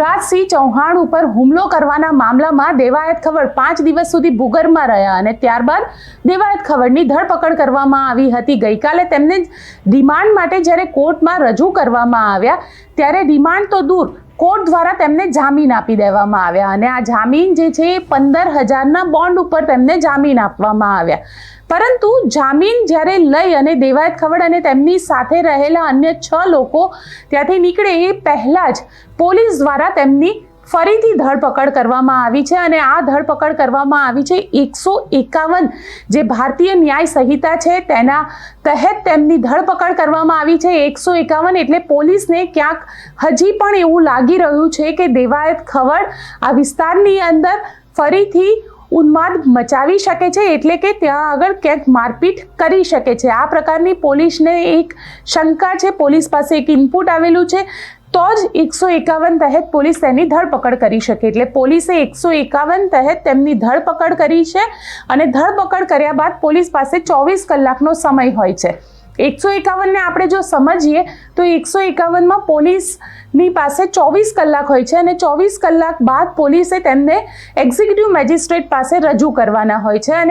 રાજસિંહ ચૌહાણ ઉપર હુમલો કરવાના મામલામાં દેવાયત ખવડ પાંચ દિવસ સુધી ભૂગર્ભમાં રહ્યા અને ત્યારબાદ દેવાયત ખવડની ધરપકડ કરવામાં આવી હતી. ગઈકાલે તેમને રિમાન્ડ માટે જ્યારે કોર્ટમાં રજૂ કરવામાં આવ્યા, ત્યારે રિમાન્ડ તો દૂર કોર્ટ દ્વારા તેમને જામીન આપી દેવામાં આવ્યા અને આ જામીન જે છે એ પંદર હજારના બોન્ડ ઉપર તેમને જામીન આપવામાં આવ્યા. પરંતુ જામીન જ્યારે લઈ અને દેવાયત ખવડ અને તેમની સાથે રહેલા અન્ય છ લોકો ત્યાંથી નીકળે એ પહેલાં જ પોલીસ દ્વારા તેમની ફરીથી ધરપકડ કરવામાં આવી છે અને આ ધરપકડ કરવામાં આવી છે એકસો એકાવન. જે ભારતીય ન્યાય સંહિતા છે, તેના તહેત તેમની ધરપકડ કરવામાં આવી છે એકસો એકાવન. એટલે પોલીસને ક્યાંક હજી પણ એવું લાગી રહ્યું છે કે દેવાયત ખવડ આ વિસ્તારની અંદર ફરીથી ઉન્માદ મચાવી શકે છે એટલે કે ત્યાં આગળ ક્યાંક મારપીટ કરી શકે છે. આ પ્રકારની પોલીસને એક શંકા છે. પોલીસ પાસે એક ઇનપુટ આવેલું છે. તો જ એકસો એકાવન તહેત પોલીસ તેની ધરપકડ કરી શકે. એટલે પોલીસે એકસો એકાવન તહેત તેમની ધરપકડ કરી છે અને ધરપકડ કર્યા બાદ પોલીસ પાસે ચોવીસ કલાકનો સમય હોય છે. એકસો એકાવનને આપણે જો સમજીએ, તો એકસો એકાવનમાં પોલીસની પાસે ચોવીસ કલાક હોય છે અને ચોવીસ કલાક બાદ પોલીસે તેમને એક્ઝિક્યુટિવ મેજિસ્ટ્રેટ પાસે રજૂ કરવાના હોય છે અને